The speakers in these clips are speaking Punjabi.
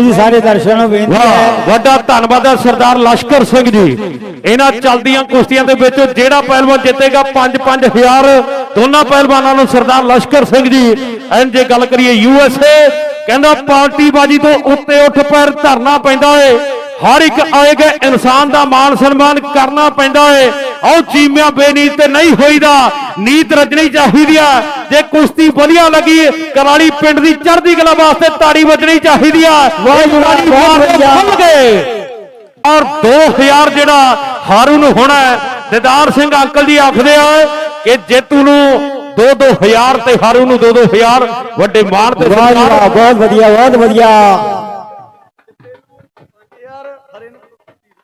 ਜੀ ਸਾਰੇ ਦਰਸ਼ਕਾਂ ਨੂੰ ਬੇਨਤੀ ਹੈ। ਵਾਹ ਵੱਡਾ ਧੰਨਵਾਦ ਹੈ ਸਰਦਾਰ ਲਸ਼ਕਰ ਸਿੰਘ ਜੀ। ਇਹਨਾਂ ਚੱਲਦੀਆਂ ਕੁਸ਼ਤੀਆਂ ਦੇ ਵਿੱਚ ਜਿਹੜਾ ਪਹਿਲਵਾਨ ਜਿੱਤੇਗਾ 5-5000 ਦੋਨਾਂ ਪਹਿਲਵਾਨਾਂ ਨੂੰ ਸਰਦਾਰ ਲਸ਼ਕਰ ਸਿੰਘ ਜੀ। ਐਨ ਜੇ ਗੱਲ ਕਰੀਏ ਯੂਐਸਏ ਕਹਿੰਦਾ ਪਾਰਟੀ ਬਾਜੀ ਤੋਂ ਉੱਤੇ ਉੱਠ ਪੈਰ ਧਰਨਾ ਪੈਂਦਾ ਏ। ਹਰ ਇੱਕ ਆਏ ਗਏ ਇਨਸਾਨ ਦਾ ਮਾਣ ਸਨਮਾਨ ਕਰਨਾ ਪੈਂਦਾ ਏ। ਆਓ ਚੀਮਿਆਂ ਬੇਨੀਤ ਤੇ ਨਹੀਂ ਹੋਈਦਾ। ਨੀਤ ਰਜਣੀ ਚਾਹੀਦੀ ਆ। ਜੇ ਕੁਸ਼ਤੀ ਵਧੀਆ ਲੱਗੀ ਕਰਾਲੀ ਪਿੰਡ ਦੀ ਚੜ੍ਹਦੀ ਕਲਾ ਵਾਸਤੇ ਤਾੜੀ ਵੱਜਣੀ ਚਾਹੀਦੀ ਆ। ਵਾਹਿਗੁਰੂ, ਮਾਰ। ਖੁੱਲ ਗਏ। ਔਰ 2000 ਜਿਹੜਾ ਹਾਰੂ ਨੂੰ ਹੋਣਾ ਹੈ ਦਿਦਾਰ ਸਿੰਘ ਅੰਕਲ ਜੀ ਆਖਦੇ ਆ ਕਿ ਜੇਤੂ ਨੂੰ 2-2000 ਤੇ ਹਾਰੂ ਨੂੰ 2-2000 ਵੱਡੇ ਮਾਣ ਤੇ ਵਾਹ ਜੀ ਵਾਹ ਬਹੁਤ ਵਧੀਆ ਬਹੁਤ ਵਧੀਆ।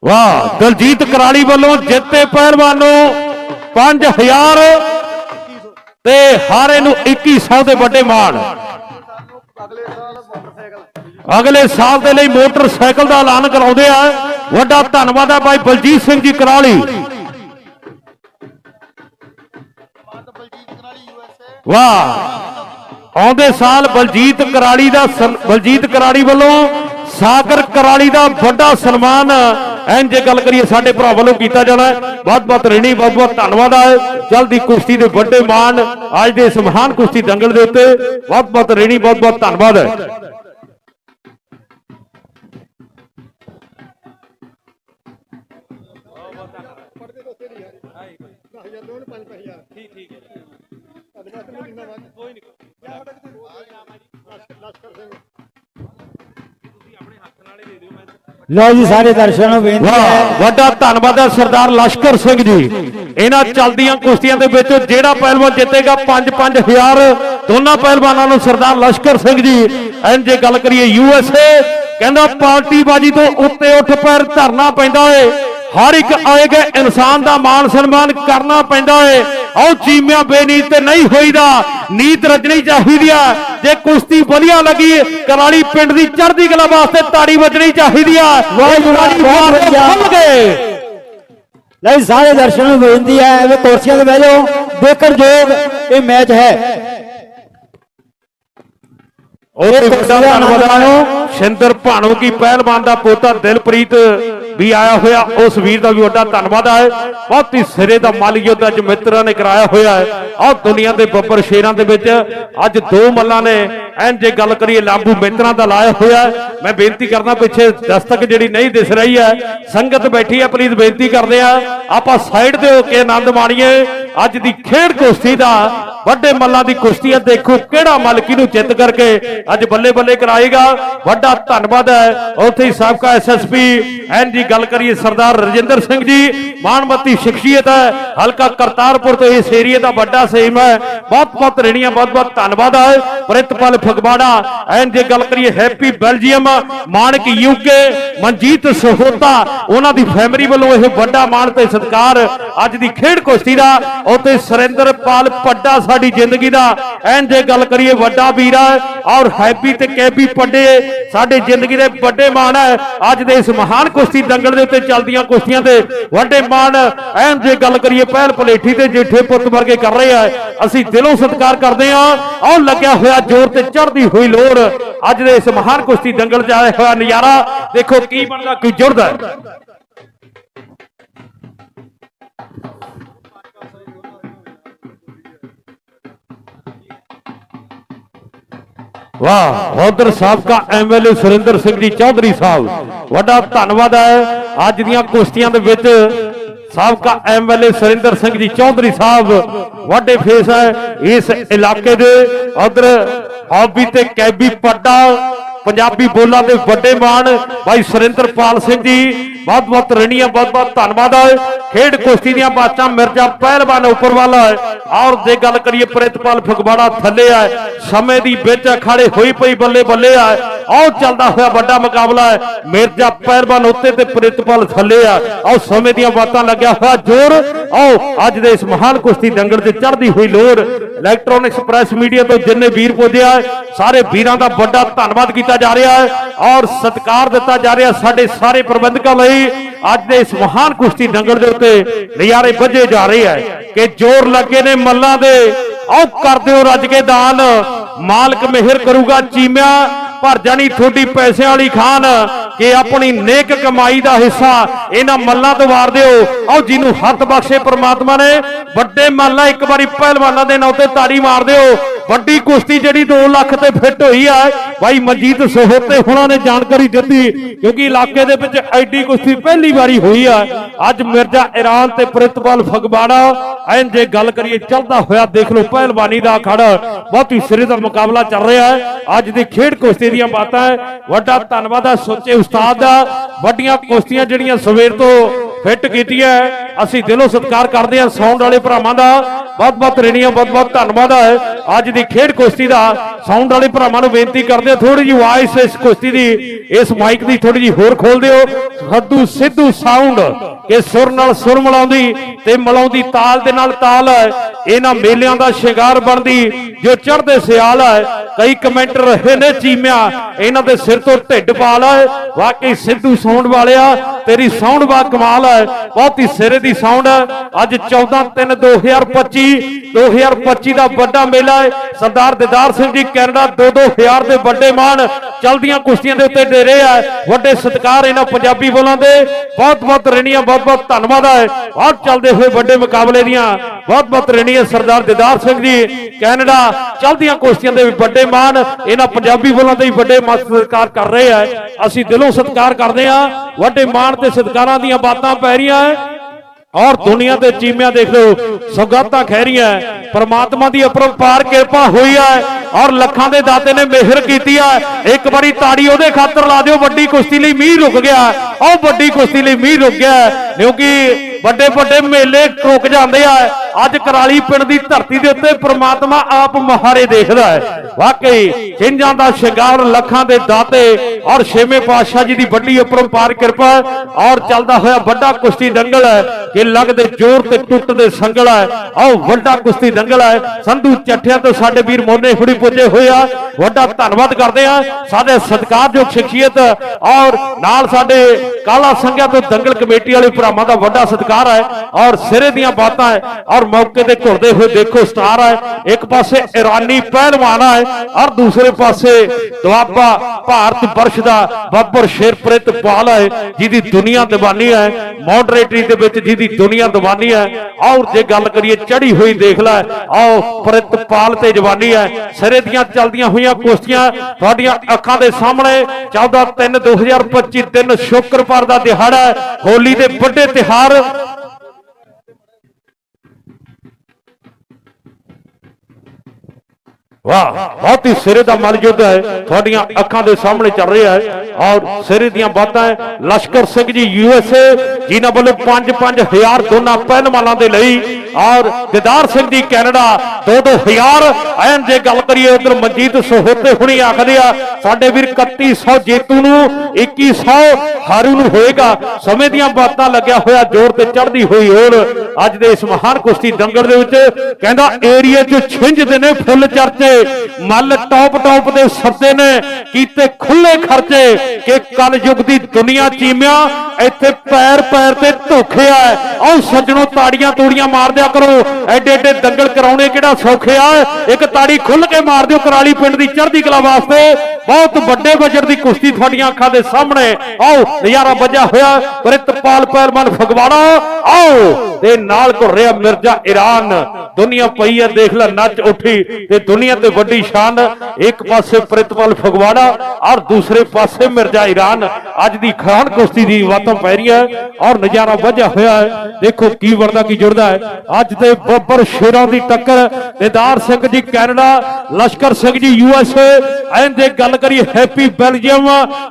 ਵਾਹ, ਦਲਜੀਤ ਕਰਾਲੀ ਵੱਲੋਂ ਜਿੱਤੇ ਪਹਿਲਵਾਨ ਨੂੰ 5000 ਤੇ ਹਾਰੇ ਨੂੰ 2100 ਦੇ ਵੱਡੇ ਮਾਣ। ਅਗਲੇ ਸਾਲ ਦੇ ਲਈ ਮੋਟਰਸਾਈਕਲ ਦਾ ਐਲਾਨ ਕਰਾਉਂਦੇ ਆ। ਵੱਡਾ ਧੰਨਵਾਦ ਹੈ ਭਾਈ ਬਲਜੀਤ ਸਿੰਘ ਜੀ ਕਰਾਲੀ। ਵਾਹ, ਆਉਂਦੇ ਸਾਲ ਬਲਜੀਤ ਕਰਾਲੀ ਦਾ ਬਲਜੀਤ ਕਰਾਲੀ ਵੱਲੋਂ ਸਾਗਰ ਕਰਾਲੀ ਦਾ ਵੱਡਾ ਸਨਮਾਨ ਐਨ ਜੇ ਗੱਲ ਕਰੀਏ ਸਾਡੇ ਭਰਾ ਵੱਲੋਂ ਕੀਤਾ ਜਾਣਾ ਬਹੁਤ ਬਹੁਤ ਰਣੀ, ਬਹੁਤ ਬਹੁਤ ਧੰਨਵਾਦ ਹੈ ਜਲਦੀ ਕੁਸ਼ਤੀ ਦੇ ਵੱਡੇ ਮਾਣ ਅੱਜ ਦੇ ਇਸ ਕੁਸ਼ਤੀ ਦੰਗਲ ਦੇ ਉੱਤੇ। ਬਹੁਤ ਬਹੁਤ ਰਣੀ, ਬਹੁਤ ਬਹੁਤ ਧੰਨਵਾਦ ਹੈ। ਲਓ ਜੀ ਸਾਰੇ ਦਰਸ਼ਕਾਂ ਨੂੰ ਬੇਨਤੀ ਹੈ। ਵੱਡਾ ਧੰਨਵਾਦ ਹੈ ਸਰਦਾਰ ਲਸ਼ਕਰ ਸਿੰਘ ਜੀ। ਇਹਨਾਂ ਚੱਲਦੀਆਂ ਕੁਸ਼ਤੀਆਂ ਦੇ ਵਿੱਚ ਜਿਹੜਾ ਪਹਿਲਵਾਨ ਜਿੱਤੇਗਾ 5-5000 ਦੋਨਾਂ ਪਹਿਲਵਾਨਾਂ ਨੂੰ ਸਰਦਾਰ ਲਸ਼ਕਰ ਸਿੰਘ ਜੀ। ਐਨ ਜੇ ਗੱਲ ਕਰੀਏ ਯੂਐਸਏ ਕਹਿੰਦਾ ਪਾਰਟੀ ਬਾਜੀ ਤੋਂ ਉੱਤੇ ਉੱਠ ਪੈਰ ਧਰਨਾ ਪੈਂਦਾ ਏ। ਹਰ ਇੱਕ ਆਏ ਗਏ ਇਨਸਾਨ ਦਾ ਮਾਣ ਸਨਮਾਨ ਕਰਨਾ ਪੈਂਦਾ ਏ। ਆਓ ਚੀਮਿਆਂ ਬੇਨੀਤ ਤੇ ਨਹੀਂ ਹੋਈਦਾ। ਨੀਤ ਰਜਣੀ ਚਾਹੀਦੀ ਆ। ਜੇ ਕੁਸ਼ਤੀ ਵਧੀਆ ਲੱਗੀ ਕਰਾਲੀ ਪਿੰਡ ਦੀ ਚੜ੍ਹਦੀ ਕਲਾ ਵਾਸਤੇ ਤਾੜੀ ਵੱਜਣੀ ਚਾਹੀਦੀ ਆ। ਖੁੱਲ ਗਏ। ਸਾਰੇ ਦਰਸ਼ਕਾਂ ਨੂੰ ਬੇਨਤੀ ਹੈ। ਐਵੇਂ ਕੁਰਸੀਆਂ ਤੇ ਬਹਿ ਜਾਓ। ਦੇਖਣ ਯੋਗ ਇਹ ਮੈਚ ਹੈ। ਵੱਡਾ ਧੰਨਵਾਦ। ਹੈ ਸ਼ਿੰਦਰ ਭਾਣੋ ਕੀ ਪਹਿਲਵਾਨ ਦਾ ਪੋਤਾ ਦਿਲਪ੍ਰੀਤ। ਵੀ ਆਇਆ ਹੋਇਆ, ਉਸ ਵੀਰ ਦਾ ਵੀ ਵੱਡਾ ਧੰਨਵਾਦ ਹੈ ਬਹੁਤ ਹੀ ਸਿਰੇ ਦਾ ਮੱਲ ਯੁੱਧ ਅੱਜ ਮਿੱਤਰਾਂ ਨੇ ਕਰਾਇਆ ਹੋਇਆ ਹੈ। ਆਹ ਦੁਨੀਆ ਦੇ ਬੱਬਰ ਸ਼ੇਰਾਂ ਦੇ ਵਿੱਚ ਅੱਜ ਦੋ ਮੱਲਾਂ ਨੇ। ਐਨ ਜੇ ਗੱਲ ਕਰੀਏ, ਲਾਂਬੂ ਮਿੱਤਰਾਂ ਦਾ ਲਾਇਆ ਹੋਇਆ ਹੈ। ਮੈਂ ਬੇਨਤੀ ਕਰਦਾ ਪਿੱਛੇ ਦਸਤਕ ਜਿਹੜੀ ਨਹੀਂ ਦਿਸ ਰਹੀ ਹੈ, ਸੰਗਤ ਬੈਠੀ ਹੈ ਪਲੀਜ਼ ਬੇਨਤੀ ਕਰਦੇ ਆ। ਆਪਾਂ ਸਾਈਡ ਤੇ ਹੋ ਕੇ ਆਨੰਦ ਮਾਣੀਏ। ਅੱਜ ਦੀ ਖੇਡ ਕੁਸ਼ਤੀ ਦਾ ਵੱਡੇ ਮੱਲਾਂ ਦੀ ਕੁਸ਼ਤੀ ਹੈ ਦੇਖੋ ਕਿਹੜਾ ਮੱਲ ਕਿਹਨੂੰ ਜਿੱਤ ਕਰਕੇ ਅੱਜ ਬੱਲੇ ਬੱਲੇ ਕਰਾਏਗਾ। ਵੱਡਾ ਧੰਨਵਾਦ ਹੈ। ਉੱਥੇ ਹੀ ਸਾਬਕਾ ਐਸਐਸਪੀ ਐਨ ਜੀ ਗੱਲ ਕਰੀਏ ਸਰਦਾਰ ਰਜਿੰਦਰ ਸਿੰਘ ਜੀ ਮਾਨਮਤੀ ਸ਼ਖਸੀਅਤ ਹੈ। ਹਲਕਾ ਕਰਤਾਰਪੁਰ ਤੋਂ ਇਸ ਏਰੀਏ ਦਾ ਵੱਡਾ ਸੇਮ ਹੈ। ਬਹੁਤ ਬਹੁਤ ਰੇਣੀਆਂ ਬਹੁਤ ਬਹੁਤ ਧੰਨਵਾਦ ਹੈ। ਪ੍ਰਿਤਪਾਲ ਫਗਵਾੜਾ, ਐਨ ਜੇ ਗੱਲ ਕਰੀਏ Happy Belgium Manak UK Manjit Sahota, ਉਹਨਾਂ ਦੀ ਫੈਮਿਲੀ ਵੱਲੋਂ ਇਹ ਵੱਡਾ ਮਾਣ ਤੇ ਸਤਿਕਾਰ ਅੱਜ ਦੀ ਖੇਡ ਕੁਸ਼ਤੀ ਦਾ ਉੱਥੇ ਸੁਰਿੰਦਰਪਾਲ ਪੱਡਾ ਸਾਡੀ ਜ਼ਿੰਦਗੀ ਦਾ ਐਨ ਜੇ ਗੱਲ ਕਰੀਏ ਵੱਡਾ ਵੀਰ ਹੈ ਔਰ ਹੈਪੀ ਤੇ ਕੈਪੀ ਪੱਡੇ ਸਾਡੇ ਜ਼ਿੰਦਗੀ ਦੇ ਵੱਡੇ ਮਾਣ ਹੈ ਅੱਜ ਦੇ ਇਸ ਮਹਾਨ ਕੁਸ਼ਤੀ ਦੰਗਲ ਦੇ ਉੱਤੇ ਚੱਲਦੀਆਂ ਕੁਸ਼ਤੀਆਂ ਤੇ ਵੱਡੇ ਮਾਣ ਐਨ ਜੇ ਗੱਲ ਕਰੀਏ ਪਹਿਲ ਪਲੇਠੀ ਤੇ ਜੇਠੇ ਪੁੱਤ ਵਰਗੇ ਕਰ ਰਹੇ ਆ। ਅਸੀਂ ਦਿਲੋਂ ਸਤਿਕਾਰ ਕਰਦੇ ਆ। ਆਹ ਲੱਗਿਆ ਹੋਇਆ ਜ਼ੋਰ ਤੇ ਚੜਦੀ ਹੋਈ ਲੋੜ। ਅੱਜ ਦੇ ਇਸ ਮਹਾਨ ਕੁਸ਼ਤੀ ਦੰਗਲ 'ਚ ਆਇਆ ਹੋਇਆ ਨਜ਼ਾਰਾ, ਦੇਖੋ ਕੀ ਬਣਦਾ ਕੋਈ ਜੁੜਦਾ। ਹੈ। ਵਾਹ ਉਧਰ ਸਾਬਕਾ ਐਮਐਲਏ ਸੁਰਿੰਦਰ ਸਿੰਘ ਜੀ ਚੌਧਰੀ ਸਾਹਿਬ, ਵੱਡਾ ਧੰਨਵਾਦ ਹੈ ਅੱਜ ਦੀਆਂ ਕੁਸ਼ਤੀਆਂ ਦੇ ਵਿੱਚ ਸਾਬਕਾ ਐਮਐਲਏ ਸੁਰਿੰਦਰ ਸਿੰਘ ਜੀ ਚੌਧਰੀ ਸਾਹਿਬ, ਵੱਡੇ ਫੇਸ ਹੈ ਇਸ ਇਲਾਕੇ ਦੇ ਉਧਰ ਹੌਬੀ ਤੇ ਕੈਬੀ ਪੱਡਾ ਪੰਜਾਬੀ ਬੋਲਾਂ ਦੇ ਵੱਡੇ ਮਾਣ ਭਾਈ ਸੁਰਿੰਦਰਪਾਲ ਸਿੰਘ ਜੀ ਬਹੁਤ ਬਹੁਤ ਰਣੀਆਂ ਬਹੁਤ ਬਹੁਤ ਧੰਨਵਾਦ। ਹੈ ਖੇਡ ਕੁਸ਼ਤੀ ਦੀਆਂ ਬਾਤਾਂ ਮਿਰਜ਼ਾ ਪਹਿਲਵਾਨ ਉੱਪਰ ਵਾਲਾ। ਹੈ ਔਰ ਜੇ ਗੱਲ ਕਰੀਏ ਪ੍ਰਿਤਪਾਲ ਫਗਵਾੜਾ ਥੱਲੇ ਹੈ ਸਮੇਂ ਦੀ ਵਿੱਚ ਅਖਾੜੇ ਹੋਈ ਪਈ ਬੱਲੇ ਬੱਲੇ ਆ। ਆਹ ਚੱਲਦਾ ਹੋਇਆ ਵੱਡਾ ਮੁਕਾਬਲਾ ਹੈ। ਮਿਰਜ਼ਾ ਪਹਿਲਵਾਨ ਉੱਤੇ ਤੇ ਪ੍ਰਿਤਪਾਲ ਥੱਲੇ ਆ। ਆਹ ਸਮੇਂ ਦੀਆਂ ਬਾਤਾਂ ਲੱਗਿਆ ਹੋਇਆ ਜ਼ੋਰ। ਆਓ ਅੱਜ ਦੇ ਇਸ ਮਹਾਨ ਕੁਸ਼ਤੀ ਦੰਗਲ ਤੇ ਚੜ੍ਹਦੀ ਹੋਈ ਲੋਰ ਇਲੈਕਟ੍ਰੋਨਿਕਸ ਪ੍ਰੈਸ ਮੀਡੀਆ ਤੋਂ ਜਿੰਨੇ ਵੀਰ ਪੁੱਜਿਆ ਸਾਰੇ ਵੀਰਾਂ ਦਾ ਵੱਡਾ ਧੰਨਵਾਦ ਕੀਤਾ ਜਾ ਰਿਹਾ ਹੈ ਔਰ ਸਤਿਕਾਰ ਦਿੱਤਾ ਜਾ ਰਿਹਾ ਸਾਡੇ ਸਾਰੇ ਪ੍ਰਬੰਧਕਾਂ ਲਈ। ਅੱਜ ਦੇ ਇਸ ਮਹਾਨ ਕੁਸ਼ਤੀ ਦੰਗਲ ਦੇ ਉੱਤੇ ਨਜ਼ਾਰੇ ਵੱਜੇ ਜਾ ਰਹੇ ਹੈ ਕਿ ਜ਼ੋਰ ਲੱਗੇ ਨੇ ਮੱਲਾਂ ਦੇ। ਆਓ ਕਰ ਦਿਓ ਰੱਜ ਕੇ ਦਾਨ। ਮਾਲਕ ਮਿਹਰ ਕਰੂਗਾ ਚੀਮਿਆ। ਭਰ ਜਾਣੀ ਤੁਹਾਡੀ ਪੈਸਿਆਂ ਵਾਲੀ ਖਾਨ ਕਿ ਆਪਣੀ ਨੇਕ ਕਮਾਈ ਦਾ ਹਿੱਸਾ ਇਹਨਾਂ ਮੱਲਾਂ ਤੋਂ ਵਾਰ ਦਿਓ। ਆਓ ਜਿਹਨੂੰ ਹੱਥ ਬਖਸ਼ੇ ਪ੍ਰਮਾਤਮਾ ਨੇ। ਵੱਡੇ ਮੱਲਾਂ ਇੱਕ ਵਾਰੀ ਪਹਿਲਵਾਨਾਂ ਦੇ ਨਾਂ ਤੇ ਤਾੜੀ ਮਾਰ ਦਿਓ। ਵੱਡੀ ਕੁਸ਼ਤੀ ਜਿਹੜੀ 2 ਲੱਖ ਤੇ ਫਿੱਟ ਹੋਈ ਆ, ਬਾਈ ਮਨਜੀਤ ਸੋਹਰ ਤੇ ਹੁਣਾਂ ਨੇ ਜਾਣਕਾਰੀ ਦਿੱਤੀ, ਕਿਉਂਕਿ ਇਲਾਕੇ ਦੇ ਵਿੱਚ ਐਡੀ ਕੁਸ਼ਤੀ ਪਹਿਲੀ ਵਾਰੀ ਹੋਈ ਆ। ਅੱਜ ਮਿਰਜ਼ਾ ਇਰਾਨ ਤੇ ਪ੍ਰਿਤਪਾਲ ਫਗਵਾੜਾ, ਐਨ ਜੇ ਗੱਲ ਕਰੀਏ, ਚੱਲਦਾ ਹੋਇਆ ਦੇਖ ਲਓ, ਪਹਿਲਵਾਨੀ ਦਾ ਖੜ, ਬਹੁਤ ਹੀ ਸਿਰੇ ਮੁਕਾਬਲਾ ਚੱਲ ਰਿਹਾ ਹੈ। ਅੱਜ ਦੀ ਖੇਡ ਕੁਸ਼ਤੀ ਦੀਆਂ ਬਾਤਾਂ ਹੈ। ਵੱਡਾ ਧੰਨਵਾਦ ਹੈ ਸੋਚੇ ਉਸਤਾਦ ਦਾ। ਵੱਡੀਆਂ ਕੁਸ਼ਤੀਆਂ ਜਿਹੜੀਆਂ ਸਵੇਰ ਤੋਂ ਫਿੱਟ ਕੀਤੀ ਹੈ। ਅਸੀਂ ਦਿਲੋਂ ਸਤਿਕਾਰ ਕਰਦੇ ਹਾਂ ਸਾਊਂਡ ਵਾਲੇ ਭਰਾਵਾਂ ਦਾ। ਬਹੁਤ ਬਹੁਤ ਰੇਣੀਆਂ ਬਹੁਤ ਬਹੁਤ ਧੰਨਵਾਦ ਹੈ। ਅੱਜ ਦੀ ਖੇਡ ਕੁਸ਼ਤੀ ਦਾ ਸਾਊਂਡ ਵਾਲੇ ਭਰਾਵਾਂ ਨੂੰ ਬੇਨਤੀ ਕਰਦੇ ਹਾਂ ਥੋੜੀ ਜਿਹੀ ਵਾਇਸ ਇਸ ਕੁਸ਼ਤੀ ਦੀ, ਇਸ ਮਾਈਕ ਦੀ ਥੋੜੀ ਜਿਹੀ ਹੋਰ ਖੋਲ ਦਿਓ। ਸੱਦੂ ਸਿੱਧੂ ਸਾਊਂਡ ਕਿ ਸੁਰ ਨਾਲ ਸੁਰ ਮਿਲਾਉਂਦੀ ਤੇ ਮਿਲਾਉਂਦੀ ਤਾਲ ਦੇ ਨਾਲ ਤਾਲ ਹੈ। ਇਹਨਾਂ ਮੇਲਿਆਂ ਦਾ ਸ਼ਿੰਗਾਰ ਬਣਦੀ। ਜੋ ਚੜਦੇ ਸਿਆਲ ਹੈ, ਕਈ ਕਮੈਂਟ ਰਹੇ ਨੇ ਚੀਮਿਆ। ਇਹਨਾਂ ਦੇ ਸਿਰ ਤੋਂ ਢਿੱਡ ਪਾਲ ਹੈ। ਵਾਕਈ ਸਿੱਧੂ ਸਾਊਂਡ ਵਾਲਿਆ, ਤੇਰੀ ਸਾਊਂਡ ਬਾ ਕਮਾਲ ਹੈ। ਬਹੁਤ ਹੀ ਸਿਰੇ ਦੀ ਸਾਊਂਡ ਹੈ। ਅੱਜ 14 3 2025 2025 ਦਾ ਵੱਡਾ ਮੇਲਾ ਹੈ। ਸਰਦਾਰ ਦਿਦਾਰ ਸਿੰਘ ਜੀ, ਕੈਨੇਡਾ 2-2000 ਦੇ ਵੱਡੇ ਮਾਨ ਚਲਦੀਆਂ ਕੁਸ਼ਤੀਆਂ ਦੇ ਉੱਤੇ ਡੇਰੇ ਆ ਵੱਡੇ ਸਤਿਕਾਰ ਇਹਨਾਂ ਪੰਜਾਬੀ ਬੋਲਾਂ ਦੇ। ਬਹੁਤ ਬਹੁਤ ਰਣੀਆਂ ਬਹੁਤ ਬਹੁਤ ਧੰਨਵਾਦ ਹੈ। ਬਹੁਤ ਚੱਲਦੇ ਹੋਏ ਵੱਡੇ ਮੁਕਾਬਲੇ ਦੀਆਂ ਬਹੁਤ ਬਹੁਤ ਰਣੀਆਂ ਸਰਦਾਰ ਦਿਦਾਰ ਸਿੰਘ ਜੀ, ਕੈਨੇਡਾ, ਚੱਲਦੀਆਂ ਕੁਸ਼ਤੀਆਂ ਦੇ ਵੀ ਵੱਡੇ ਮਾਨ ਇਹਨਾਂ ਪੰਜਾਬੀ ਬੋਲਾਂ ਦੇ ਵੀ ਵੱਡੇ ਮਾਨ ਸਤਿਕਾਰ ਕਰ ਰਹੇ ਆ ਅਸੀਂ ਦਿਲੋਂ ਸਤਿਕਾਰ ਕਰਦੇ ਆ ਵੱਡੇ ਮਾਨ ਤੇ ਸਤਿਕਾਰਾਂ ਦੀਆਂ ਬਾਤਾਂ ਪੈ ਰਹੀਆਂ ਔਰ ਦੁਨੀਆ ਦੇ ਚੀਮਿਆਂ ਦੇਖ ਲਓ, ਸੁਗਾਤਾਂ ਖਹਿ ਰਹੀਆਂ ਪਰਮਾਤਮਾ ਦੀ ਅਪਰੰਪਾਰ ਕਿਰਪਾ ਹੋਈ ਹੈ ਔਰ ਲੱਖਾਂ ਦੇ ਦਾਤੇ ਨੇ ਮਿਹਰ ਕੀਤੀ ਹੈ ਇੱਕ ਵਾਰੀ ਤਾੜੀ ਉਹਦੇ ਖਾਤਰ ਲਾ ਦਿਓ, ਵੱਡੀ ਕੁਸ਼ਤੀ ਲਈ ਮੀਂਹ ਰੁਕ ਗਿਆ। ਉਹ ਵੱਡੀ ਕੁਸ਼ਤੀ ਲਈ ਮੀਂਹ ਰੁਕ ਗਿਆ, ਕਿਉਂਕਿ ਵੱਡੇ ਵੱਡੇ ਮੇਲੇ ਰੁਕ ਜਾਂਦੇ ਆ। ਅੱਜ ਕਰਾਲੀ ਪਿੰਡ ਦੀ ਧਰਤੀ ਦੇ ਉੱਤੇ ਪ੍ਰਮਾਤਮਾ ਆਪ ਮਹਾਰੇ ਦੇਖਦਾ ਹੈ। ਵਾਕਈ ਚਿੰਜਾਂ ਦਾ ਸ਼ਿੰਗਾਰ ਲੱਖਾਂ ਦੇ ਦਾਤੇ ਔਰ ਛੇਵੇਂ ਪਾਤਸ਼ਾਹ ਜੀ ਦੀ ਵੱਡੀ ਅਪਰੰਪਾਰ ਕਿਰਪਾ ਔਰ ਚੱਲਦਾ ਹੋਇਆ ਵੱਡਾ ਕੁਸ਼ਤੀ ਦੰਗਲ ਹੈ ਕਿ ਲੱਗਦੇ ਜ਼ੋਰ ਤੇ ਟੁੱਟਦੇ ਸੰਗਲ ਹੈ। ਆਓ ਵੱਡਾ ਕੁਸ਼ਤੀ ਦੰਗਲ ਹੈ। ਸੰਧੂ ਚੱਠਿਆਂ ਤੋਂ ਸਾਡੇ ਵੀਰ ਮੋਨੇ ਹੁੜੀ ਪੁੱਜੇ ਹੋਏ ਆ। ਵੱਡਾ ਧੰਨਵਾਦ ਕਰਦੇ ਆ। ਸਾਡੇ ਸਤਿਕਾਰਯੋਗ ਸ਼ਖਸੀਅਤ ਔਰ ਨਾਲ ਸਾਡੇ ਕਾਲਾ ਸੰਘਿਆ ਤੋਂ ਦੰਗਲ ਕਮੇਟੀ ਵਾਲੇ ਭਰਾਵਾਂ ਦਾ ਵੱਡਾ ਸਤਿਕਾਰ ਹੈ ਔਰ ਸਿਰੇ ਦੀਆਂ ਬਾਤਾਂ ਹੈ ਔਰ ਮੌਕੇ ਤੇ ਘੁਰਦੇ ਹੋਏ ਦੇਖੋ ਸਟਾਰ ਹੈ। ਇੱਕ ਪਾਸੇ ਇਰਾਨੀ ਪਹਿਲਵਾਨ ਹੈ ਔਰ ਦੂਸਰੇ ਪਾਸੇ ਦੁਆਬਾ ਭਾਰਤ ਵਰਸ਼ ਦਾ ਬੱਬਰ ਸ਼ੇਰਪ੍ਰਿਤ ਪਾਲ ਹੈ, ਜਿਹਦੀ ਦੁਨੀਆ ਦੀਵਾਨੀ ਹੈ। ਮੋਡਰੇਟਰੀ ਦੇ ਵਿੱਚ ਜਿਹਦੀ ਦੁਨੀਆ ਦੀਵਾਨੀ ਹੈ। ਔਰ ਜੇ ਗੱਲ ਕਰੀਏ ਚੜੀ ਹੋਈ ਦੇਖ ਲੈ ਆਓ ਪ੍ਰਿਤ ਪਾਲ ਤੇ ਜਵਾਨੀ ਹੈ। ਸਿਰੇ ਦੀਆਂ ਚਲਦੀਆਂ ਹੋਈਆਂ ਕੁਸ਼ਤੀਆਂ ਤੁਹਾਡੀਆਂ ਅੱਖਾਂ ਦੇ ਸਾਹਮਣੇ। 14 3 2025 ਦਿਨ ਸ਼ੁੱਕਰਵਾਰ ਦਾ ਦਿਹਾੜਾ ਹੈ। ਹੋਲੀ ਦੇ ਵੱਡੇ ਤਿਹਾਰ ਵਾਹ ਬਹੁਤ ਹੀ ਸਿਰੇ ਦਾ ਮਲ ਯੁੱਧ ਹੈ, ਤੁਹਾਡੀਆਂ ਅੱਖਾਂ ਦੇ ਸਾਹਮਣੇ ਚੱਲ ਰਿਹਾ ਹੈ ਔਰ ਸਿਰੇ ਦੀਆਂ ਬਾਤਾਂ ਹੈ। ਲਸ਼ਕਰ ਸਿੰਘ ਜੀ ਯੂਐਸਏ ਜਿਨ੍ਹਾਂ ਵੱਲੋਂ 5-5000 ਦੋਨਾਂ ਪਹਿਲਵਾਨਾਂ ਦੇ ਲਈ ਔਰ ਦਿਦਾਰ ਸਿੰਘ ਦੀ ਕੈਨੇਡਾ 2-2000 ਐਨ ਜੇ ਗੱਲ ਕਰੀਏ ਉਧਰ ਮਨਜੀਤ ਸਹੋਤੇ ਹੁਣੀ ਆਖਦੇ ਆ, ਸਾਡੇ ਵੀਰ 3100 ਜੇਤੂ ਨੂੰ 2100 ਹਾਰੂ ਨੂੰ ਹੋਏਗਾ। ਸਮੇਂ ਦੀਆਂ ਬਾਤਾਂ ਲੱਗਿਆ ਹੋਇਆ, ਜ਼ੋਰ ਤੇ ਚੜਦੀ ਹੋਈ ਹੋਰ ਅੱਜ ਦੇ ਇਸ ਮਹਾਨ ਕੁਸ਼ਤੀ ਦੰਗਲ ਦੇ ਵਿੱਚ ਕਹਿੰਦਾ ਏਰੀਏ 'ਚ ਛਿੰਝਦੇ ਨੇ ਫੁੱਲ ਚਰਚੇ, ਮੱਲ ਟੌਪ ਟੌਪ ਦੇ ਸਰਦੇ ਨੇ, ਕੀਤੇ ਖੁੱਲੇ ਖਰਚੇ ਕਿ ਕਲਯੁਗ ਦੀ ਦੁਨੀਆ ਚੀਮਿਆ, ਇੱਥੇ ਪੈਰ ਪੈਰ ਤੇ ਧੋਖਿਆ ਆਓ ਸੱਜਣੋ ਤਾੜੀਆਂ ਤੂੜੀਆਂ ਮਾਰਦੇ ਦਿਆ ਕਰੋ। ਐਡੇ ਐਡੇ ਦੰਗਲ ਕਰਾਉਣੇ ਕਿਹੜਾ ਸੌਖੇ ਆ? ਇੱਕ ਤਾੜੀ ਖੁੱਲ ਕੇ ਮਾਰ ਦਿਓ ਕਰਾਲੀ ਪਿੰਡ ਦੀ ਚੜ੍ਹਦੀ ਕਲਾ ਵਾਸਤੇ। ਬਹੁਤ ਵੱਡੇ ਬਜਟ ਦੀ ਕੁਸ਼ਤੀ ਤੁਹਾਡੀਆਂ ਅੱਖਾਂ ਦੇ ਸਾਹਮਣੇ। ਆਓ, ਨਜ਼ਾਰਾ ਵੱਜਿਆ ਹੋਇਆ। ਪ੍ਰਿਤਪਾਲ ਪਹਿਲਵਾਨ ਫਗਵਾੜਾ, ਆਓ। ਤੇ ਨਾਲ ਘੁਰ ਰਿਹਾ ਮਿਰਜ਼ਾ ਈਰਾਨ ਦੁਨੀਆ ਪਈ ਹੈ ਦੇਖ ਲੈ, ਨੱਚ ਉੱਠੀ ਤੇ ਦੁਨੀਆ ਤੇ ਵੱਡੀ ਸ਼ਾਨ। ਇੱਕ ਪਾਸੇ ਪ੍ਰਿਤਪਾਲ ਫਗਵਾੜਾ ਔਰ ਦੂਸਰੇ ਪਾਸੇ ਮਿਰਜ਼ਾ ਈਰਾਨ ਅੱਜ ਦੀ ਖਾਨ ਕੁਸ਼ਤੀ ਦੀ ਵਾਤਾਂ ਪੈ ਰਹੀਆਂ ਔਰ ਨਜ਼ਾਰਾ ਵੱਜਿਆ ਹੋਇਆ ਹੈ। ਦੇਖੋ ਕੀ ਵਰਦਾ, ਕੀ ਜੁੜਦਾ ਹੈ। ਅੱਜ ਦੇ ਬੱਬਰ ਸ਼ੇਰਾਂ ਦੀ ਟੱਕਰ। ਨਿਦਾਰ ਸਿੰਘ ਜੀ, ਕੈਨੇਡਾ। ਲਸ਼ਕਰ ਸਿੰਘ ਜੀ ਯੂਐਸਏ ਐਂ ਜੇ ਗੱਲ ਕਰੀਏ, ਹੈਪੀ ਬੈਲਜੀਅਮ।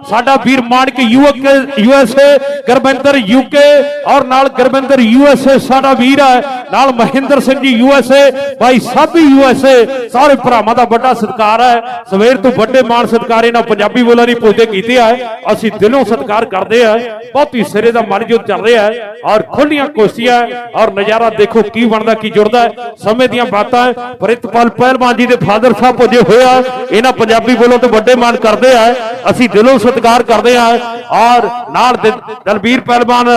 ਸਾਡਾ ਵੀਰ Manak UK USA Gurvinder UK ਔਰ ਨਾਲ ਗੁਰਵਿੰਦਰ ਯੂਐਸਏ ਸਾਡਾ ਵੀਰ ਹੈ ਨਾਲ ਮਹਿੰਦਰ ਸਿੰਘ ਜੀ ਯੂਐਸਏ ਭਾਈ ਸਾਬੀ ਯੂਐਸਏ ਸਾਰੇ ਭਰਾਵਾਂ ਦਾ ਵੱਡਾ ਸਤਿਕਾਰ ਹੈ। ਸਵੇਰ ਤੋਂ ਵੱਡੇ ਮਾਣ ਸਤਿਕਾਰ ਇਹਨਾਂ ਪੰਜਾਬੀ ਬੋਲਾਂ ਦੀ ਪੁੱਜਦੇ ਕੀਤੇ ਆ ਅਸੀਂ ਦਿਲੋਂ ਸਤਿਕਾਰ ਕਰਦੇ ਆ ਬਹੁਤ ਹੀ ਸਿਰੇ ਦਾ ਮਨਜੋਤ ਚੱਲ ਰਿਹਾ ਹੈ, ਔਰ ਖੁੱਲੀਆਂ ਕੁਸ਼ਤੀਆਂ ਔਰ ਨਜ਼ਾਰਾ ਦੇਖੋ ਕੀ ਬਣਦਾ, ਕੀ ਜੁੜਦਾ ਸਮੇਂ ਦੀਆਂ ਬਾਤਾਂ ਹੈ। ਪ੍ਰਿਤਪਾਲ ਪਹਿਲਵਾਨ ਜੀ ਦੇ ਫਾਦਰ ਸਾਹਿਬ ਪੁੱਜੇ ਹੋਏ ਆ। ਇਹਨਾਂ ਪੰਜਾਬੀ ਬੋਲੋਂ ਤੇ ਵੱਡੇ ਮਾਣ ਕਰਦੇ ਆ। ਅਸੀਂ ਦਿਲੋਂ ਸਤਿਕਾਰ ਕਰਦੇ ਆ ਔਰ ਨਾਲ ਦਲਬੀਰ ਪਹਿਲਵਾਨ,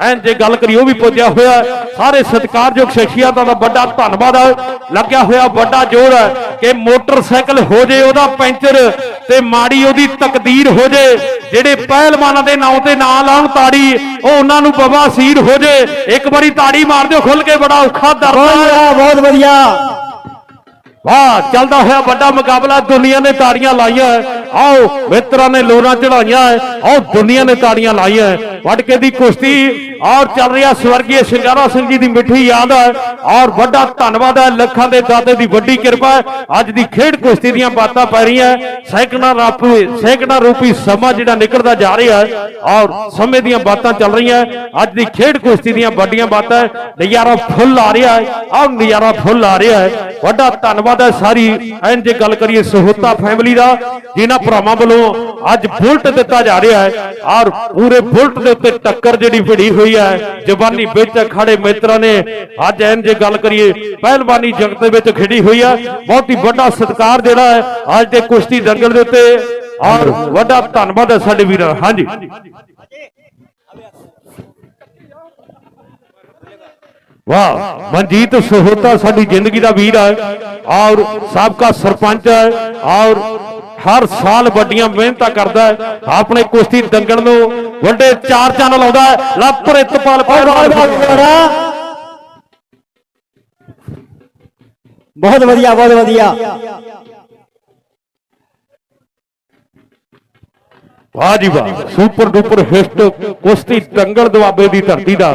ਐਨ ਜੇ ਗੱਲ ਕਰੀ ਉਹ ਵੀ ਪੁੱਜਿਆ ਹੋਇਆ। ਸਾਰੇ ਸਤਿਕਾਰ ਸਤਿਕਾਰਯੋਗ ਸ਼ਖਸੀਅਤਾਂ ਦਾ ਵੱਡਾ ਧੰਨਵਾਦ ਹੈ ਲੱਗਿਆ ਹੋਇਆ ਵੱਡਾ ਜੋਰ ਹੈ ਕਿ ਮੋਟਰਸਾਈਕਲ ਹੋ ਜੇ ਉਹਦਾ ਪੈਂਚਰ ਤੇ ਮਾੜੀ ਉਹਦੀ ਤਕਦੀਰ ਹੋ ਜੇ। ਜਿਹੜੇ ਪਹਿਲਵਾਨਾਂ ਦੇ ਨਾਂ ਤੇ ਨਾਂ ਲਾਉਣ ਤਾੜੀ ਉਹ ਉਹਨਾਂ ਨੂੰ ਬਵਾਸੀਰ ਹੋ ਜੇ। ਇੱਕ ਵਾਰੀ ਤਾੜੀ ਮਾਰ ਦਿਓ ਖੁੱਲ ਕੇ ਬੜਾ ਔਖਾ ਦਰਦ ਬਹੁਤ ਵਧੀਆ ਵਾਹ ਚੱਲਦਾ ਹੋਇਆ ਵੱਡਾ ਮੁਕਾਬਲਾ ਦੁਨੀਆ ਨੇ ਤਾੜੀਆਂ ਲਾਈਆਂ। ਆਓ ਮਿੱਤਰਾਂ ਨੇ ਲੋਰਾਂ ਚੜਾਈਆਂ। ਆਓ ਦੁਨੀਆ ਨੇ ਤਾੜੀਆਂ ਲਾਈਆਂ। ਹੈ। ਦੀ ਕੁਸ਼ਤੀ ਔਰ ਚੱਲ ਰਿਹਾ ਸਵਰਗੀ ਸ਼ਿੰਗਾਰਾ ਸਿੰਘ ਜੀ ਦੀ ਮਿੱਠੀ ਯਾਦ ਹੈ ਔਰ ਵੱਡਾ ਧੰਨਵਾਦ ਹੈ ਲੱਖਾਂ ਦੇ ਦਾਤੇ ਦੀ ਵੱਡੀ ਕਿਰਪਾ ਅੱਜ ਦੀ ਖੇਡ ਕੁਸ਼ਤੀ ਦੀਆਂ ਬਾਤਾਂ ਪੈ ਰਹੀਆਂ ਸੈਕੰਡਾਂ ਰਾਪੀ ਸੈਕੰਡਾਂ ਰੂਪੀ ਸਮਾਂ ਜਿਹੜਾ ਨਿਕਲਦਾ ਜਾ ਰਿਹਾ ਹੈ ਔਰ ਸਮੇਂ ਦੀਆਂ ਬਾਤਾਂ ਚੱਲ ਰਹੀਆਂ ਅੱਜ ਦੀ ਖੇਡ ਕੁਸ਼ਤੀ ਦੀਆਂ ਵੱਡੀਆਂ ਬਾਤਾਂ ਨਜ਼ਾਰਾ ਫੁੱਲ ਆ ਰਿਹਾ ਹੈ। ਔਰ ਨਜ਼ਾਰਾ ਫੁੱਲ ਆ ਰਿਹਾ ਹੈ। ਵੱਡਾ ਧੰਨਵਾਦ ਹੈ ਸਾਰੀ। ਐਨ ਜੇ ਗੱਲ ਕਰੀਏ ਸਹੋਤਾ ਫੈਮਿਲੀ ਦਾ, ਜਿਨ੍ਹਾਂ ਭਰਾਵਾਂ ਵੱਲੋਂ ਅੱਜ ਬੁਲਟ ਦਿੱਤਾ ਜਾ ਰਿਹਾ ਹੈ। ਔਰ ਪੂਰੇ ਬੁਲਟ ਦੇ ਉੱਤੇ ਟੱਕਰ ਜਿਹੜੀ ਭਿੜੀ ਹੋਈ ਹੈ। ਜਵਾਨੀ ਵਿੱਚ ਖੜੇ ਮਿੱਤਰਾਂ ਨੇ ਅੱਜ ਐਨ ਜੇ ਗੱਲ ਕਰੀਏ, ਪਹਿਲਵਾਨੀ ਜਗਤ ਦੇ ਵਿੱਚ ਖਿੜੀ ਹੋਈ ਹੈ ਬਹੁਤ ਹੀ ਵੱਡਾ ਸਤਿਕਾਰ ਜਿਹੜਾ ਹੈ, ਅੱਜ ਦੇ ਕੁਸ਼ਤੀ ਦੰਗਲ ਦੇ ਉੱਤੇ। ਔਰ ਵੱਡਾ ਧੰਨਵਾਦ ਹੈ ਸਾਡੇ ਵੀਰਾਂ ਦਾ। ਹਾਂਜੀ। ਵਾਹ ਮਨਜੀਤ ਸਹੋਤਾ ਸਾਡੀ ਜ਼ਿੰਦਗੀ ਦਾ ਵੀਰ ਹੈ ਔਰ ਸਾਬਕਾ ਸਰਪੰਚ ਹੈ ਔਰ ਹਰ ਸਾਲ ਵੱਡੀਆਂ ਮਿਹਨਤਾਂ ਕਰਦਾ ਹੈ। ਆਪਣੇ ਕੁਸ਼ਤੀ ਦੰਗਲ ਨੂੰ ਵੱਡੇ ਚਾਰ ਚੰਨ ਲਾਉਂਦਾ ਹੈ। ਲੱਪਰ ਇਤਪਾਲ ਬਹੁਤ ਬਹੁਤ ਵਧੀਆ ਬਹੁਤ ਵਧੀਆ ਬਹੁਤ ਵਧੀਆ ਵਾਹ ਜੀ ਵਾਹ। ਸੁਪਰ ਡੂਪਰ ਹਿੱਟ ਕੁਸ਼ਤੀ ਦੰਗਲ ਦੁਆਬੇ ਦੀ ਧਰਤੀ ਦਾ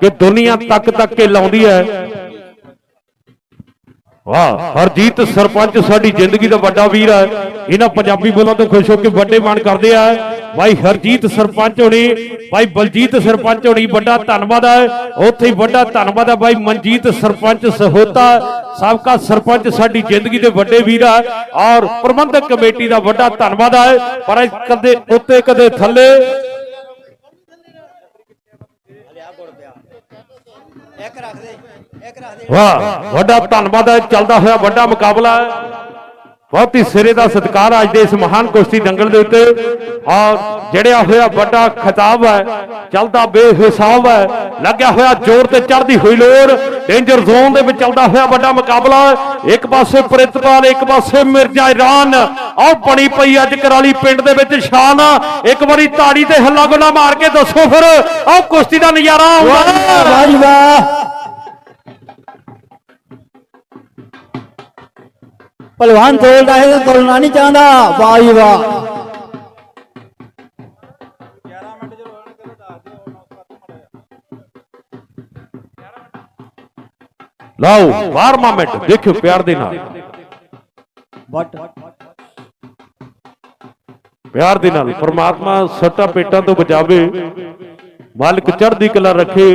ਕਿ ਦੁਨੀਆ ਤੱਕ ਤੱਕ ਕੇ ਲਾਉਂਦੀ ਹੈ। ਵਾਹ, ਹਰਜੀਤ ਸਰਪੰਚ ਸਾਡੀ ਜ਼ਿੰਦਗੀ ਦਾ ਵੱਡਾ ਵੀਰ ਹੈ। ਇਹਨਾਂ ਪੰਜਾਬੀ ਬੋਲਾਂ ਤੋਂ ਖੁਸ਼ ਹੋ ਕੇ ਵੱਡੇ ਮਾਣ ਕਰਦੇ ਆ। ਭਾਈ ਹਰਜੀਤ ਸਰਪੰਚ ਹੋਣੀ, ਭਾਈ ਬਲਜੀਤ ਸਰਪੰਚ ਹੋਣੀ, ਵੱਡਾ ਧੰਨਵਾਦ ਹੈ। ਉੱਥੇ ਹੀ ਵੱਡਾ ਧੰਨਵਾਦ ਹੈ। ਭਾਈ ਮਨਜੀਤ ਸਰਪੰਚ ਸਹੋਤਾ ਸਾਬਕਾ ਸਰਪੰਚ ਸਾਡੀ ਜ਼ਿੰਦਗੀ ਦੇ ਵੱਡੇ ਵੀਰ ਆ ਔਰ ਪ੍ਰਬੰਧਕ ਕਮੇਟੀ ਦਾ ਵੱਡਾ ਧੰਨਵਾਦ ਹੈ ਪਰ ਕਦੇ ਉੱਤੇ ਕਦੇ ਥੱਲੇ। ਇੱਕ ਰੱਖ ਦੇ ਇੱਕ ਰੱਖ ਦੇ। ਵਾਹ ਵੱਡਾ ਧੰਨਵਾਦ ਹੈ ਚੱਲਦਾ ਹੋਇਆ ਵੱਡਾ ਮੁਕਾਬਲਾ। ਹੈ ਬਹੁਤ ਹੀ ਸਿਰੇ ਦਾ ਸਤਿਕਾਰ ਅੱਜ ਦੇ ਇਸ ਮਹਾਨ ਕੁਸ਼ਤੀ ਦੰਗਲ ਦੇ ਉੱਤੇ। ਔਰ ਜੜਿਆ ਹੋਇਆ ਵੱਡਾ ਖਿਤਾਬ ਹੈ, ਚੱਲਦਾ ਬੇਹਿਸਾਬ ਹੈ, ਲੱਗਿਆ ਹੋਇਆ ਜ਼ੋਰ ਤੇ ਚੜ੍ਹਦੀ ਹੋਈ ਲੋਰ ਡੇਂਜਰ ਜ਼ੋਨ ਦੇ ਵਿੱਚ ਚੱਲਦਾ ਹੋਇਆ ਵੱਡਾ ਮੁਕਾਬਲਾ। ਇੱਕ ਪਾਸੇ ਪ੍ਰਿਤਪਾਲ, ਇੱਕ ਪਾਸੇ ਮਿਰਜ਼ਾ ਇਰਾਨ। ਆਹ ਬਣੀ ਪਈ ਅੱਜ ਕਰਾਲੀ ਪਿੰਡ ਦੇ ਵਿੱਚ ਸ਼ਾਨ ਇੱਕ ਵਾਰੀ ਤਾੜੀ ਤੇ ਹੱਲਾ ਗੁੱਲਾ ਮਾਰ ਕੇ ਦੱਸੋ ਫਿਰ, ਆਹ ਕੁਸ਼ਤੀ ਦਾ ਨਜ਼ਾਰਾ ਆਉਂਦਾ। ਵਾਹ ਵਾਹ। ਪਹਿਲਵਾਨ ਤੋਲਦਾ ਹੈ ਤਾਂ ਤੋਲਣਾ ਨਹੀਂ ਚਾਹੁੰਦਾ। ਵਾਹ ਜੀ ਵਾਹ। ਲਓ 12ਵਾਂ ਮਿੰਟ ਦੇਖਿਓ ਪਿਆਰ ਦੇ ਨਾਲ। ਬਟ ਪਿਆਰ ਦੇ ਨਾਲ ਪ੍ਰਮਾਤਮਾ ਸੱਟਾ ਪੇਟਾਂ ਤੋਂ ਬਚਾਵੇ। ਮਾਲਕ ਚੜ੍ਹਦੀ ਕਲਾ ਰੱਖੇ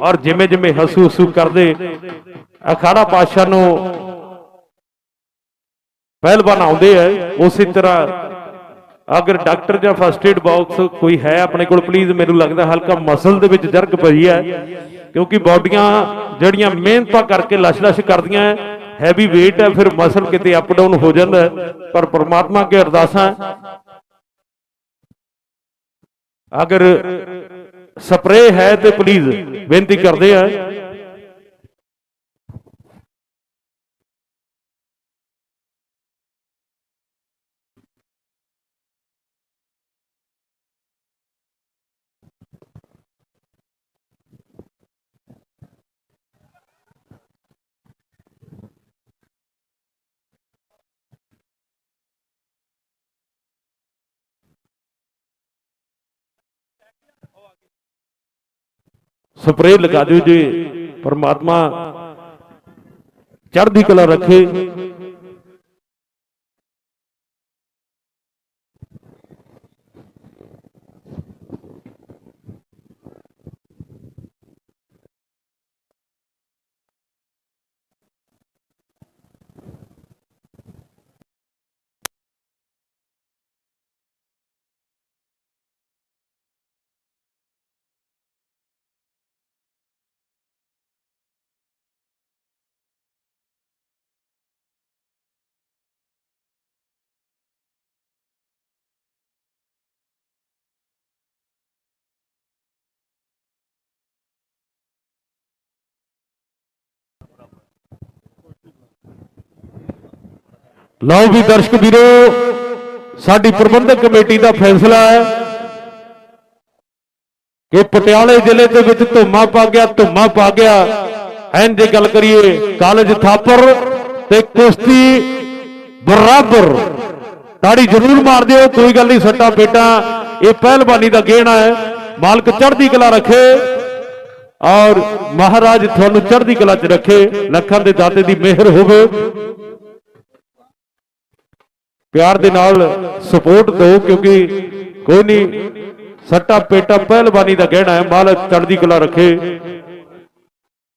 ਔਰ ਜਿਵੇਂ ਜਿਵੇਂ ਹਸੂ ਹਸੂ ਕਰਦੇ ਅਖਾੜਾ ਪਾਸ਼ਾ ਨੂੰ ਪਹਿਲਵਾਨ ਆਉਂਦੇ ਐ ਉਸੇ ਤਰ੍ਹਾਂ ਅਗਰ ਡਾਕਟਰ ਜਾਂ ਫਸਟ ਏਡ ਬਾਕਸ ਕੋਈ ਹੈ ਆਪਣੇ ਕੋਲ ਪਲੀਜ਼ ਮੈਨੂੰ ਲੱਗਦਾ ਹਲਕਾ ਮਸਲ ਦੇ ਵਿੱਚ ਜਰਗ ਪਈ ਹੈ, ਕਿਉਂਕਿ ਬਾਡੀਆਂ ਜਿਹੜੀਆਂ ਮਿਹਨਤਾਂ ਕਰਕੇ ਲਸ਼-ਲਸ਼ ਕਰਦੀਆਂ ਹੈਵੀ weight ਹੈ, ਫਿਰ ਮਸਲ ਕਿਤੇ ਅਪ ਡਾਊਨ ਹੋ ਜਾਂਦਾ ਹੈ। ਪਰ ਪ੍ਰਮਾਤਮਾ ਅੱਗੇ ਅਰਦਾਸਾਂ ਅਗਰ ਸਪਰੇ ਹੈ ਤੇ ਪਲੀਜ਼ ਬੇਨਤੀ ਕਰਦੇ ਆ ਸਪਰੇਅ ਲਗਾ ਦਿਓ ਜੀ ਪਰਮਾਤਮਾ ਚੜ੍ਹਦੀ ਕਲਾ ਰੱਖੇ। ਲਓ ਵੀ ਦਰਸ਼ਕ ਵੀਰੋ, ਸਾਡੀ ਪ੍ਰਬੰਧਕ ਕਮੇਟੀ ਦਾ ਫੈਸਲਾ ਹੈ ਕਿ ਪਟਿਆਲੇ ਜ਼ਿਲ੍ਹੇ ਦੇ ਵਿੱਚ ਧੁੰਮਾ ਪਾ ਗਿਆ, ਧੁੰਮਾ ਪਾ ਗਿਆ। ਐਨ ਜੇ ਗੱਲ ਕਰੀਏ ਕਾਲਜ ਥਾਪਰ ਤੇ ਕੁਸ਼ਤੀ ਬਰਾਬਰ। ਤਾੜੀ ਜ਼ਰੂਰ ਮਾਰ ਦਿਓ, ਕੋਈ ਗੱਲ ਨਹੀਂ, ਸੱਟਾ ਬੇਟਾ ਇਹ ਪਹਿਲਵਾਨੀ ਦਾ ਗੇਣਾ ਹੈ। ਮਾਲਕ ਚੜ੍ਹਦੀ ਕਲਾ ਰੱਖੇ ਔਰ ਮਹਾਰਾਜ ਤੁਹਾਨੂੰ ਚੜ੍ਹਦੀ ਕਲਾ 'ਚ ਰੱਖੇ, ਲੱਖਾਂ ਦੇ ਦਾਤੇ ਦੀ ਮਿਹਰ ਹੋਵੇ। ਪਿਆਰ ਦੇ ਨਾਲ ਸਪੋਰਟ ਦਿਓ, ਕਿਉਂਕਿ ਕੋਈ ਨਹੀਂ ਸੱਟਾ ਪੇਟਾ ਪਹਿਲਵਾਨੀ ਦਾ ਗਹਿਣਾ ਹੈ, ਮਾਲਕ ਚੜ੍ਹਦੀ ਕਲਾ ਰੱਖੇ।